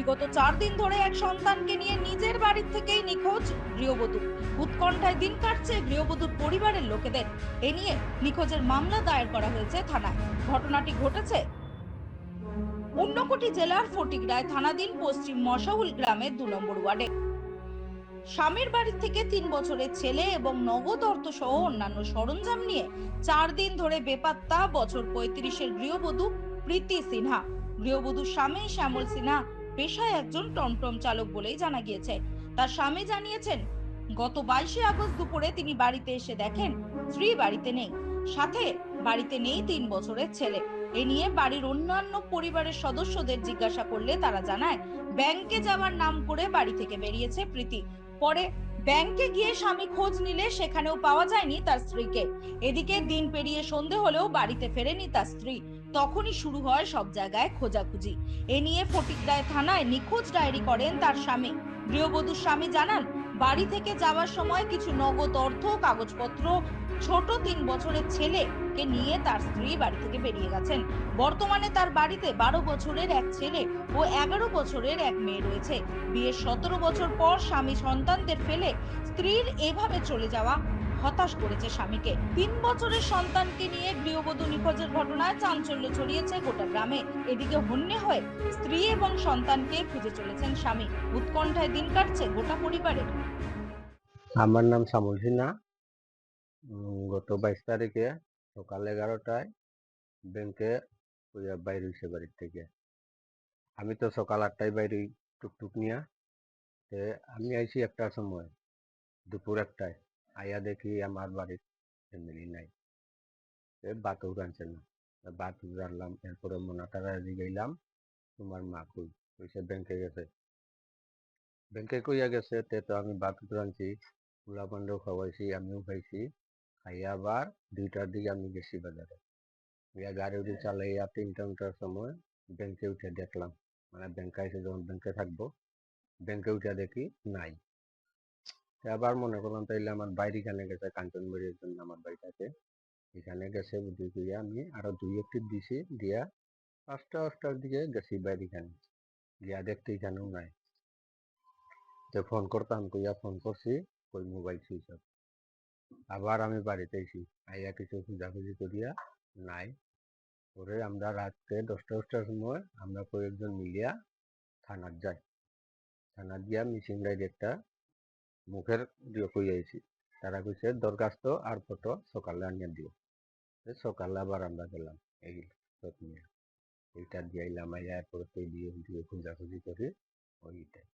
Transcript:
বিগত চার দিন ধরে এক সন্তানকে নিয়ে নিজের বাড়ির থেকেই নিখোঁজ গৃহবধূ। উৎকণ্ঠায় দিন কাটছে গৃহবধূর পরিবারের লোকেদের। এ নিয়ে নিখোঁজের মামলা দায়ের করা হয়েছে থানায়। ঘটনাটি ঘটেছে ঊনকোটি জেলার ফটিকরায় থানাধীন পশ্চিম মশাউল গ্রামের দু নম্বর ওয়ার্ডে। স্বামীর বাড়ি থেকে তিন বছরের ছেলে এবং নগদ অর্থ সহ অন্যান্য সরঞ্জাম নিয়ে চার দিন ধরে বেপাত্তা, বছর পঁয়ত্রিশের গৃহবধূ প্রীতি সিনহা। গৃহবধূ স্বামী শ্যামল সিনহা পেশায় একজন টমটম চালক বলেই জানা গিয়েছে। তার স্বামী জানিয়েছেন, গত বাইশে আগস্ট দুপুরে তিনি বাড়িতে এসে দেখেন, স্ত্রী বাড়িতে নেই। সাথে বাড়িতে নেই তিন বছরের ছেলে। এ নিয়ে বাড়ির অন্যান্য পরিবারের সদস্যদের জিজ্ঞাসা করলে তারা জানায়, ব্যাংকে যাওয়ার নাম করে বাড়ি থেকে বেরিয়েছে প্রীতি। পরে ব্যাংকে গিয়ে স্বামী খোঁজ নিলে সেখানেও পাওয়া যায়নি তার স্ত্রীকে। এদিকে দিন পেরিয়ে সন্ধে হলেও বাড়িতে ফেরেনি তার স্ত্রী। তখনই শুরু হয় সব জায়গায় খোঁজাখুঁজি। এ নিয়ে ফটিকদায় থানায় নিখোঁজ ডায়েরি করেন তার স্বামী। গৃহবধূর স্বামী জানান, বাড়ি থেকে যাওয়ার সময় কিছু নগদ অর্থ, কাগজপত্র, ছোট তিন বছরের ছেলেকে নিয়ে তার স্ত্রী বাড়ি থেকে বেরিয়ে গেছেন। বর্তমানে তার বাড়িতে বারো বছরের এক ছেলে ও এগারো বছরের এক মেয়ে রয়েছে। বিয়ের সতেরো বছর পর স্বামী সন্তানদের ফেলে স্ত্রীর এভাবে চলে যাওয়া হতাশ করেছে স্বামীকে। তিন বছরের সন্তানকে নিয়ে গৃহবধূ নিখোঁজের ঘটনায় চাঞ্চল্য ছড়িয়েছে গোটা গ্রামে। এদিকে হন্যে হয়ে স্ত্রী এবং সন্তানকে খুঁজে চলেছেন স্বামী। উৎকণ্ঠায় দিন কাটছে গোটা পরিবারের। আমার নাম শ্যামল সিনহা। গত বাইশ তারিখে সকাল এগারোটায় ব্যাংকে বাইরে হয়েছে বাড়ির থেকে। আমি তো সকাল আটটায় বাইরে টুকটুক নিয়ে আমি আইছি একটার সময়, দুপুর একটায়। আইয়া দেখি আমার বাড়ির ফ্যামিলি নাই তে বাত উড়ানছে না তা বাত উড়ানলাম এরপরে মোনাটারা গেলাম তোমার মা কই কইছে ব্যাংকে গেছে ব্যাংকে কইয়া গেছে তে তো আমি বাত উড়ানছি পোলা পান্ডেও খাওয়াইছি আমিও খাইছি খাইয়া আবার দুইটার দিকে আমি গেছি বাজারে ইয়া গাড়ি উঠে চালাইয়া তিনটা ঘণ্টার সময় ব্যাংকে উঠে দেখলাম মানে ব্যাংকে এসে যখন ব্যাংকে থাকব ব্যাংকে উঠে দেখি নাই আবার মনে করলাম তাইলে আমার বাইরে এখানে গেছে, কাঞ্চনবাড়ির জন্য আমার বাড়িটাতে। এখানে গেছে বুদ্ধি কইয়া আমি আরও দুই একটি দিছি, দিয়া পাঁচটা পাঁচটার দিকে গেছি বাইরে এখানে। গিয়া দেখতে এখানেও নাই। তো ফোন করতাম কইয়া ফোন করছি ওই মোবাইল সুইচ অফ আবার আমি বাড়িতে এসি আইয়া কিছু খোঁজাখুঁজি করিয়া নাই। পরে আমরা রাত্রে দশটা, দশটার সময় আমরা কয়েকজন মিলিয়া থানার যাই। থানার গিয়া মিসিং ডায়েরি একটা মুখের দিয়ে কই আইছি। তারা কইছে, দরখাস্ত আর ফটো সকালে আনিয়ে দিও। সকালে আবার আমরা গেলাম এই এইটা দিয়ে আইলাম আইয়া এরপরে দিয়ে দিয়ে খোঁজাখুঁজি করি, ওইটাই।